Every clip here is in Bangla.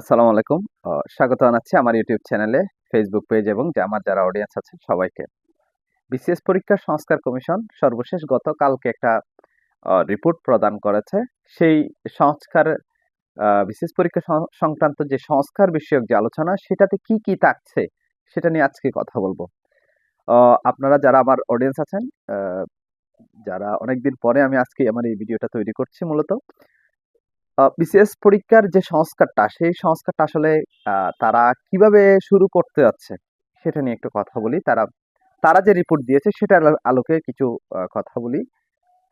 আসসালামু আলাইকুম। স্বাগত জানাচ্ছি আমার ইউটিউব চ্যানেলে ফেসবুক পেজ এবং আমার যারা অডিয়েন্স আছে সবাইকে। বিসিএস পরীক্ষা সংস্কার কমিশন সর্বশেষ গতকালকে একটা রিপোর্ট প্রদান করেছে। সেই সংস্কার বিসিএস পরীক্ষা সংক্রান্ত যে সংস্কার বিষয়ক যে আলোচনা, সেটাতে কি কি থাকছে, সেটা নিয়ে আজকে কথা বলব। আপনারা যারা আমার অডিয়েন্স আছেন যারা অনেকদিন পরে আমি আজকে আমার এই ভিডিওটা তৈরি করছি মূলত বিসিএস পরীক্ষার যে সংস্কারটা, সেই সংস্কারটা আসলে তারা কীভাবে শুরু করতে যাচ্ছে, সেটা নিয়ে একটু কথা বলি। তারা তারা যে রিপোর্ট দিয়েছে, সেটার আলোকে কিছু কথা বলি।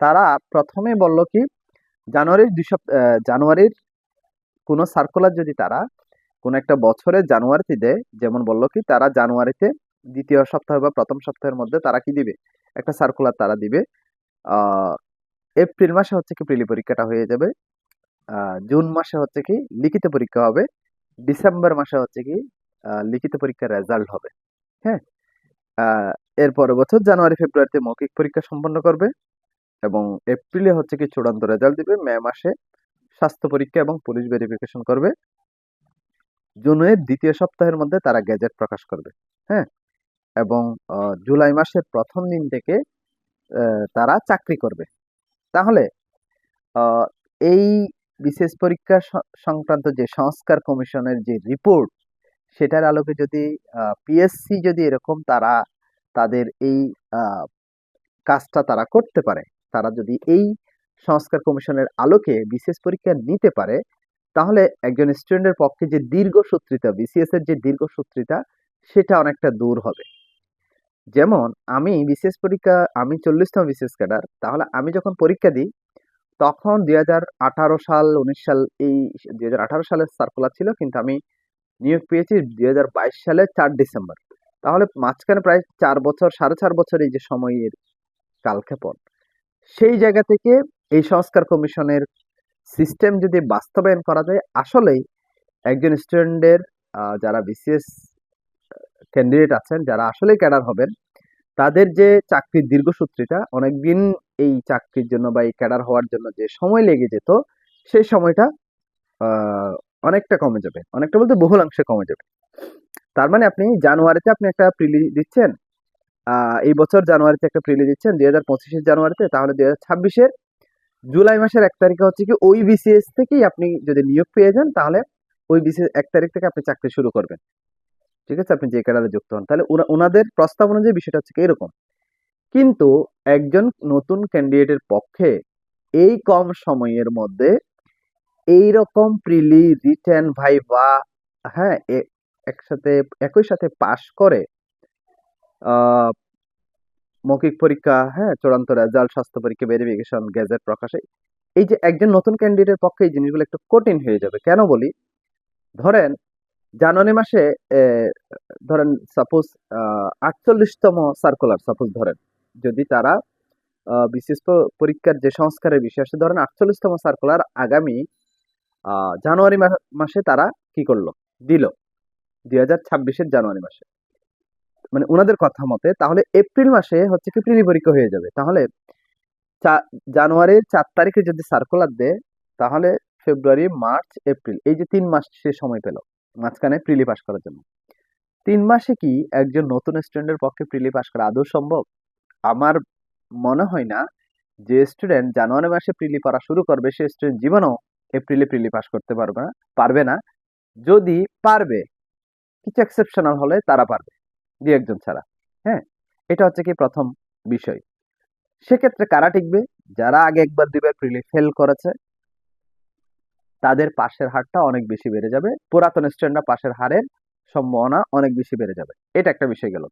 তারা প্রথমে বলল কি, জানুয়ারির দুই জানুয়ারির কোনো সার্কুলার যদি তারা, কোনো একটা বছরের জানুয়ারিতে দেয়, যেমন বলল কি, তারা জানুয়ারিতে দ্বিতীয় সপ্তাহ বা প্রথম সপ্তাহের মধ্যে তারা কি দিবে? একটা সার্কুলার তারা দিবে। এপ্রিল মাসে হচ্ছে কি, প্রিলি পরীক্ষাটা হয়ে যাবে। জুন মাসে হচ্ছে কি লিখিত পরীক্ষা হবে, ডিসেম্বর মাসে হচ্ছে কি লিখিত পরীক্ষার রেজাল্ট হবে। হ্যাঁ? এর বছর জানুয়ারি, ফেব্রুয়ারিতে মৌখিক পরীক্ষা সম্পন্ন করবে এবং এপ্রিলে হচ্ছে কি চূড়ান্ত রেজাল্ট দিবে, মে মাসে স্বাস্থ্য পরীক্ষা এবং পুলিশ ভেরিফিকেশন করবে। জুনের দ্বিতীয় সপ্তাহের মধ্যে তারা গেজেট প্রকাশ করবে। হ্যাঁ? এবং জুলাই মাসের প্রথম দিন থেকে তারা চাকরি করবে। তাহলে এই বিশেষ পরীক্ষা সংক্রান্ত যে সংস্কার কমিশনের যে রিপোর্ট সেটার আলোকে যদি পিএসসি যদি এরকম তারা তাদের এই কাজটা তারা করতে পারে, তারা যদি এই সংস্কার কমিশনের আলোকে বিশেষ পরীক্ষা নিতে পারে, তাহলে একজন স্টুডেন্টের পক্ষে যে দীর্ঘসূত্রিতা বিসিএস এর যে দীর্ঘসূত্রিতা সেটা অনেকটা দূর হবে। যেমন, আমি বিশেষ পরীক্ষা, আমি চল্লিশতম বিশেষ ক্যাডার, তাহলে আমি যখন পরীক্ষা দিই তখন দুই হাজার আঠারো সাল, উনিশ সাল এই দুই আঠারো সালের সার্কুলার ছিল, কিন্তু আমি নিয়োগ পেয়েছি দুই হাজার বাইশ সালের চার ডিসেম্বর। তাহলে মাঝখানে প্রায় চার বছর, সাড়ে চার বছর এই যে সময়ের কালক্ষেপণ, সেই জায়গা থেকে এই সংস্কার কমিশনের সিস্টেম যদি বাস্তবায়ন করা যায়, আসলেই একজন স্টুডেন্টের যারা বিসিএস ক্যান্ডিডেট আছেন, যারা আসলেই ক্যাডার হবেন তাদের যে চাকরির দীর্ঘসূত্রিতা অনেকদিন এই চাকরির জন্য বা এই ক্যাডার হওয়ার জন্য যে সময় লেগে যেত, সেই সময়টা অনেকটা কমে যাবে। অনেকটা বলতে বহুলাংশে কমে যাবে। তার মানে আপনি জানুয়ারিতে আপনি একটা প্রিলি দিচ্ছেন এই বছর জানুয়ারিতে একটা প্রিলি দিচ্ছেন, দুই হাজার পঁচিশের জানুয়ারিতে, তাহলে দুই হাজার ছাব্বিশের জুলাই মাসের এক তারিখে হচ্ছে কি ওই বিসিএস থেকেই আপনি যদি নিয়োগ পেয়ে যান, তাহলে ওই বিসিএস এক তারিখ থেকে আপনি চাকরি শুরু করবেন। ঠিক আছে? আপনি যে ক্যাডারে যুক্ত হন। তাহলে ওনাদের প্রস্তাব অনুযায়ী বিষয়টা হচ্ছে এরকম। কিন্তু একজন নতুন ক্যান্ডিডেটের পক্ষে এই কম সময়ের মধ্যে এই রকম প্রিলি রিটেন ভাইভা হ্যাঁ একসাথে, একই সাথে পাশ করে মৌখিক পরীক্ষা হ্যাঁ চূড়ান্ত রেজাল্ট স্বাস্থ্য পরীক্ষা ভেরিফিকেশন গেজেট প্রকাশে, এই যে একজন নতুন ক্যান্ডিডেটের পক্ষে এই জিনিসগুলো একটু কঠিন হয়ে যাবে। কেন বলি? ধরেন জানুয়ারি মাসে ধরেন সাপোজ আটচল্লিশতম সার্কুলার সাপোজ ধরেন, যদি তারা বিশেষ পরীক্ষার যে সংস্কারের বিষয় আসে ধরেন আটচল্লিশতম সার্কুলার আগামী জানুয়ারি মাসে তারা কি করল? দিল, দুই হাজার ছাব্বিশের জানুয়ারি মাসে। মানে ওনাদের কথা মতে, তাহলে এপ্রিল মাসে হচ্ছে কি প্রিলি পরীক্ষা হয়ে যাবে। তাহলে জানুয়ারির চার তারিখে যদি সার্কুলার দেয়, তাহলে ফেব্রুয়ারি, মার্চ, এপ্রিল, এই যে তিন মাস সে সময় পেল। মাঝখানে প্রিলি পাস করার জন্য। তিন মাসে কি একজন নতুন স্টুডেন্টের পক্ষে প্রিলি পাস করা আদৌ সম্ভব? আমার মনে হয় না যে স্টুডেন্ট জানুয়ারি মাসে প্রিলি পড়া শুরু করবে, সে স্টুডেন্ট জীবনেও এপ্রিলে প্রিলি পাস করতে পারবে না পারবে না। যদি পারবে, কিছু এক্সেপশনাল হলে তারা পারবে, দু একজন ছাড়া হ্যাঁ? এটা হচ্ছে কি প্রথম বিষয়। সেক্ষেত্রে কারা টিকবে? যারা আগে একবার দুইবার প্রিলি ফেল করেছে তাদের পাশের হারটা অনেক বেশি বেড়ে যাবে। পুরাতন স্টুডেন্টরা পাশের হারের সম্ভাবনা অনেক বেশি বেড়ে যাবে। এটা একটা বিষয় গেল।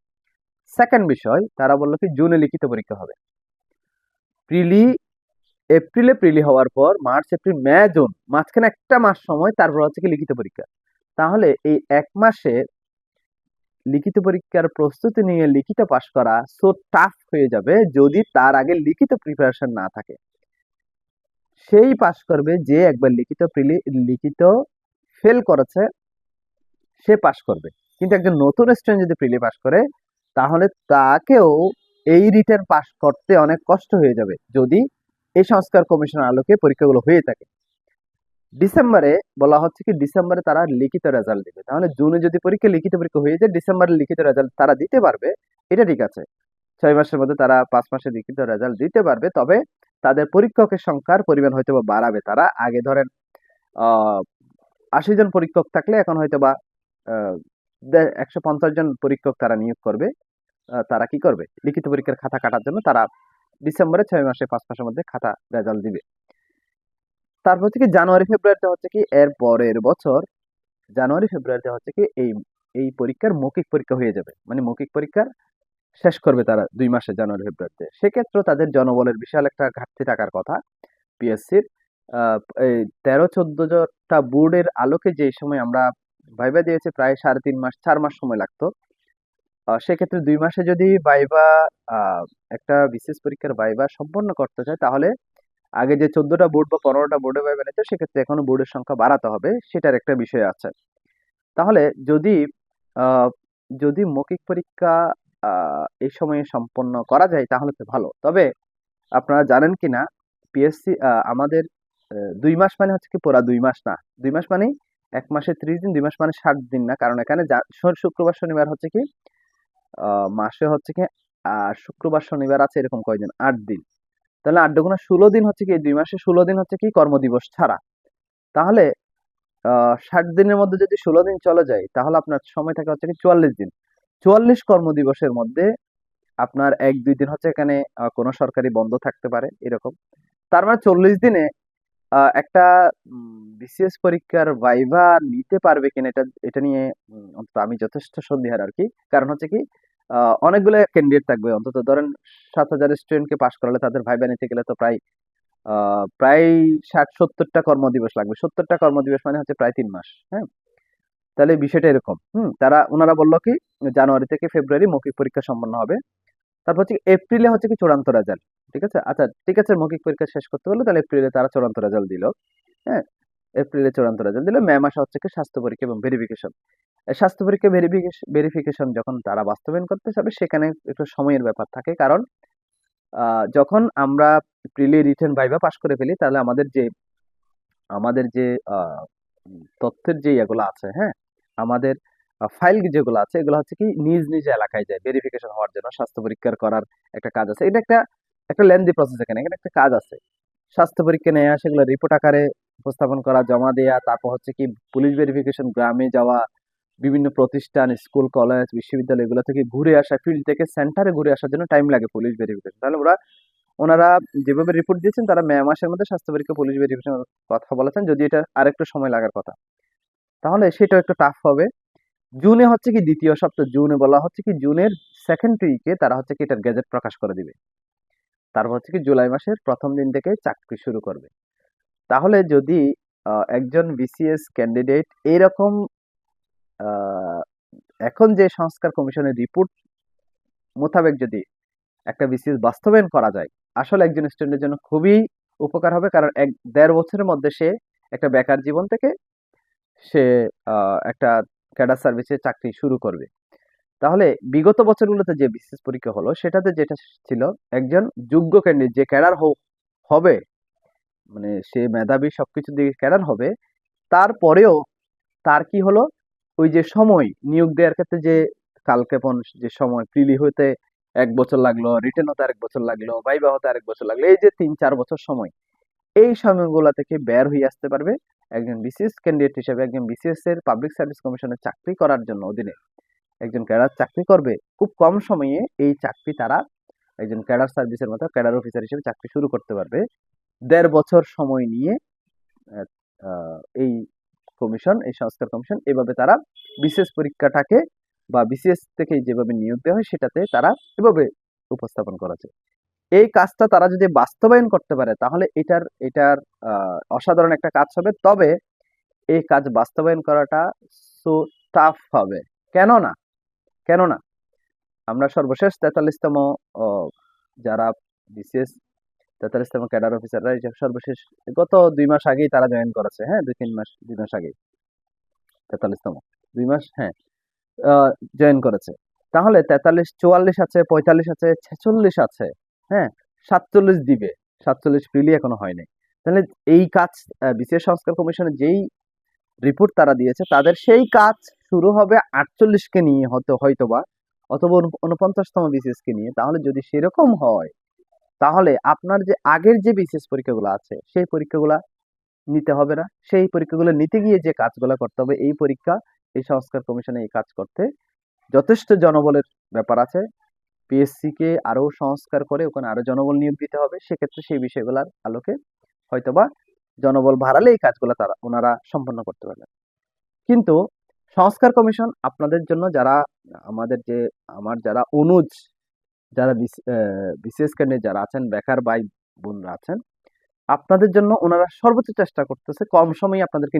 সেকেন্ড বিষয়, তারা বলল কি, জুনে লিখিত পরীক্ষা হবে। প্রিলি, এপ্রিলে প্রিলি হওয়ার পর, মার্চ, এপ্রিল, মে, জুন, মাঝখানে একটা মাস সময়, তারপর হচ্ছে কি লিখিত পরীক্ষা। তাহলে এই এক মাসে লিখিত পরীক্ষার প্রস্তুতি নিয়ে লিখিত পাশ করা সো টাফ হয়ে যাবে যদি তার আগে লিখিত প্রিপারেশন না থাকে। সেই পাশ করবে যে একবার লিখিত লিখিত ফেল করেছে, সে পাশ করবে। কিন্তু একজন নতুন স্টুডেন্ট যদি প্রিলি পাশ করে, তাহলে তাকেও এই রিটার্ন পাস করতে অনেক কষ্ট হয়ে যাবে যদি এই সংস্কার কমিশনের আলোকে পরীক্ষাগুলো হয়ে থাকে। ডিসেম্বরে বলা হচ্ছে কি, ডিসেম্বরে তারা লিখিত রেজাল্ট দিবে। তাহলে জুনে যদি পরীক্ষা, লিখিত পরীক্ষা হয়ে যায়, ডিসেম্বরে লিখিত রেজাল্ট তারা দিতে পারবে। এটা ঠিক আছে। ছয় মাসের মধ্যে তারা পাঁচ মাসে লিখিত রেজাল্ট দিতে পারবে। তবে তাদের পরীক্ষকের সংখ্যার পরিমাণ হয়তো বা বাড়াবে তারা। আগে ধরেন আশি জন পরীক্ষক থাকলে এখন হয়তো বা একশো পঞ্চাশ জন পরীক্ষক তারা নিয়োগ করবে। তারা কি করবে? লিখিত পরীক্ষার খাতা কাটার জন্য তারা ডিসেম্বরে ছয় মাসে পাঁচ মাসের মধ্যে খাতা রেজাল্ট দিবে। তারপর থেকে জানুয়ারি, ফেব্রুয়ারিতে হচ্ছে কি, এর পরের বছর, জানুয়ারি, ফেব্রুয়ারিতে হচ্ছে কি, এই এই পরীক্ষার মৌখিক পরীক্ষা হয়ে যাবে। মানে মৌখিক পরীক্ষার শেষ করবে তারা দুই মাসে জানুয়ারি, ফেব্রুয়ারিতে। সেক্ষেত্রে তাদের জনবলের বিশাল একটা ঘাটতি থাকার কথা পিএসসির। তেরো চোদ্দটা বোর্ডের আলোকে যে সময় আমরা ভাইবা দিয়েছি প্রায় সাড়ে তিন মাস, চার মাস সময় লাগতো। সেক্ষেত্রে দুই মাসে যদি ভাইবা একটা বিশেষ পরীক্ষার ভাইবা সম্পন্ন করতে চায়, তাহলে আগে যে চোদ্দটা বোর্ড বা পনেরোটা বোর্ডে ভাইবা নিত, সেক্ষেত্রে এখনও বোর্ডের সংখ্যা বাড়াতে হবে, সেটার একটা বিষয় আছে। তাহলে যদি যদি মৌখিক পরীক্ষা এই সময়ে সম্পন্ন করা যায়, তাহলে তো ভালো। তবে আপনারা জানেন কি না পিএসসি আমাদের দুই মাস মানে হচ্ছে কি পুরা দুই মাস না। দুই মাস মানে এক মাসে ত্রিশ দিন, দুই মাস মানে ষাট দিন না। কারণ এখানে শুক্রবার, শনিবার হচ্ছে কি মাসে হচ্ছে কি শুক্রবার, শনিবার আছে এরকম কয়দিন? আট দিন। তাহলে আট দুগুণা ষোলো দিন হচ্ছে কি, দুই মাসে ষোলো দিন হচ্ছে কি, কর্মদিবস ছাড়া। তাহলে ষাট দিনের মধ্যে যদি ষোলো দিন চলে যায়, তাহলে আপনার সময় থাকে হচ্ছে কি চুয়াল্লিশ দিন। চুয়াল্লিশ কর্মদিবসের মধ্যে আপনার এক, দুই দিন হচ্ছে এখানে কোনো সরকারি বন্ধ থাকতে পারে, এরকম। তার মানে চল্লিশ দিনে একটা বিসিএস পরীক্ষার ভাইভা নিতে পারবে কিনা এটা এটা নিয়ে অন্তত আমি যথেষ্ট সন্দিহান আর কি। কারণ হচ্ছে কি অনেকগুলো ক্যান্ডিডেট থাকবে। অন্তত ধরেন সাত হাজার স্টুডেন্টকে পাশ করালে তাদের ভাইভা নিতে গেলে তো প্রায় প্রায় ষাট, সত্তরটা কর্মদিবস লাগবে। সত্তরটা কর্মদিবস মানে হচ্ছে প্রায় তিন মাস হ্যাঁ? তাহলে বিষয়টা এরকম। হুম, তারা ওনারা বলল কি, জানুয়ারি থেকে ফেব্রুয়ারি মৌখিক পরীক্ষা সম্পন্ন হবে। তারপর হচ্ছে এপ্রিলে হচ্ছে কি চূড়ান্ত রেজাল্ট ঠিক আছে? আচ্ছা ঠিক আছে, মৌখিক পরীক্ষা শেষ করতে পারল, তাহলে এপ্রিলে তারা চূড়ান্ত রেজাল্ট দিল। হ্যাঁ এপ্রিলে চূড়ান্ত রেজাল্ট দিল, মে মাসে হচ্ছে কি স্বাস্থ্য পরীক্ষা এবং ভেরিফিকেশন স্বাস্থ্য পরীক্ষা ভেরিফিকেশন ভেরিফিকেশন যখন তারা বাস্তবায়ন করতে যাবে, সেখানে একটু সময়ের ব্যাপার থাকে। কারণ যখন আমরা প্রিলি রিটেন ভাইবা পাশ করে ফেলি, তাহলে আমাদের যে আমাদের যে তথ্যের যে এগুলো আছে হ্যাঁ? আমাদের ফাইল যেগুলো আছে, এগুলো হচ্ছে কি নিজ নিজ এলাকায় যায় ভেরিফিকেশন হওয়ার জন্য, স্বাস্থ্য পরীক্ষার করার একটা কাজ আছে। এটা একটা একটা লেন্দি প্রসেস এখানে এখানে একটা কাজ আছে। স্বাস্থ্য পরীক্ষা নেওয়া সেগুলো রিপোর্ট আকারে উপস্থাপন করা, জমা দেওয়া তারপর হচ্ছে কি পুলিশ ভেরিফিকেশন গ্রামে যাওয়া, বিভিন্ন প্রতিষ্ঠান স্কুল কলেজ বিশ্ববিদ্যালয়, এগুলো থেকে ঘুরে আসা ফিল্ড থেকে সেন্টারে ঘুরে আসার জন্য টাইম লাগে পুলিশ ভেরিফিকেশন তাহলে ওরা ওনারা যেভাবে রিপোর্ট দিয়েছেন, তারা মে মাসের মধ্যে স্বাস্থ্য পরীক্ষা, পুলিশ ভেরিফিকেশন কথা বলেছেন। যদি এটা আরেকটু সময় লাগার কথা। তাহলে সেটাও একটু টাফ হবে। জুনে হচ্ছে কি দ্বিতীয় সপ্তাহ, জুনে বলা হচ্ছে কি জুনের সেকেন্ড উইকে তারা হচ্ছে কি এটার গেজেট প্রকাশ করে দিবে। তারপর হচ্ছে কি জুলাই মাসের প্রথম দিন থেকে চাকরি শুরু করবে। তাহলে যদি একজন বিসিএস ক্যান্ডিডেট এইরকম এখন যে সংস্কার কমিশনের রিপোর্ট মোতাবেক যদি একটা বিসিএস বাস্তবায়ন করা যায় আসলে একজন স্টুডেন্টের জন্য খুবই উপকার হবে কারণ এক, দেড় বছরের মধ্যে সে একটা বেকার জীবন থেকে সে একটা ক্যাডার সার্ভিসে চাকরি শুরু করবে। তাহলে বিগত বছরগুলোতে যে বিসিএস পরীক্ষা হলো, সেটাতে যেটা ছিল, একজন যোগ্য ক্যান্ডিডেট যে ক্যাডার হবে মানে সে মেধাবী সবকিছু দিকে ক্যাডার হবে, তারপরেও তার কি হলো? ওই যে সময় নিয়োগ দেওয়ার ক্ষেত্রে যে কালক্ষেপণ, যে সময়, প্রিলি হতে এক বছর লাগল রিটেন হতে আরেক বছর লাগল ভাইবা হতে আরেক বছর লাগল, এই যে তিন চার বছর সময়, এই সময়গুলো থেকে বের হয়ে আসতে পারবে একজন বিসিএস ক্যান্ডিডেট হিসেবে, একজন বিসিএস এর পাবলিক সার্ভিস কমিশনের চাকরি করার জন্য অধীনে। একজন ক্যাডার চাকরি করবে, খুব কম সময়ে এই চাকরি তারা একজন ক্যাডার সার্ভিসের মতো ক্যাডার অফিসার হিসেবে চাকরি শুরু করতে পারবে। দেড় বছর সময় নিয়ে এই কমিশন এই সংস্কার কমিশন এভাবে তারা বিশেষ পরীক্ষাটাকে বা বিসিএস থেকে যেভাবে নিয়োগ দেওয়া হয়, সেটাতে তারা এভাবে উপস্থাপন করেছে এই কাজটা তারা যদি বাস্তবায়ন করতে পারে, তাহলে এটার এটার অসাধারণ একটা কাজ হবে। তবে এই কাজ বাস্তবায়ন করাটা সো টাফ হবে। কেন না? কেন না? আমরা সর্বশেষ তেতাল্লিশতম যারা বিসিএস তেতাল্লিশতম ক্যাডার অফিসাররা, এই সর্বশেষ গত দুই মাস আগেই তারা জয়েন করেছে। হ্যাঁ দুই, তিন মাস, দুই মাস আগেই। তেতাল্লিশতম। দুই মাস হ্যাঁ। জয়েন করেছে। তাহলে তেতাল্লিশ, চুয়াল্লিশ আছে, পঁয়তাল্লিশ আছে, ছেচল্লিশ আছে হ্যাঁ? সাতচল্লিশ দিবে। সাতচল্লিশ ফ্রিলি এখনও হয়নি। তাহলে এই কাজ বিসিএস সংস্কার কমিশনের যেই রিপোর্ট তারা দিয়েছে, তাদের সেই কাজ শুরু হবে আটচল্লিশকে নিয়ে হয়তো, হয়তোবা, অথবা উনপঞ্চাশতম বিসিএস কে নিয়ে। তাহলে যদি সেরকম হয়, তাহলে আপনার যে আগের যে বিসিএস পরীক্ষাগুলো আছে, সেই পরীক্ষাগুলো নিতে হবে না। সেই পরীক্ষাগুলো নিতে গিয়ে যে কাজগুলো করতে হবে, এই পরীক্ষা এই সংস্কার কমিশনে এই কাজ করতে। যথেষ্ট জনবলের ব্যাপার আছে। পিএসসি কে আরও সংস্কার করে ওখানে আরও জনবল নিয়োগ দিতে হবে। সেক্ষেত্রে সেই বিষয়গুলোর আলোকে হয়তোবা জনবল বাড়ালে এই কাজগুলো তারা, ওনারা সম্পন্ন করতে পারবেন। কিন্তু সংস্কার কমিশন আপনাদের জন্য যারা, আমাদের যে, আমার যারা অনুজ, যারা বিশেষ কেন্দ্রে যারা আছেন, বেকার ভাই বোনরা আছেন, আপনাদের জন্য ওনারা সর্বোচ্চ চেষ্টা করতেছে কম সময়ে আপনাদেরকে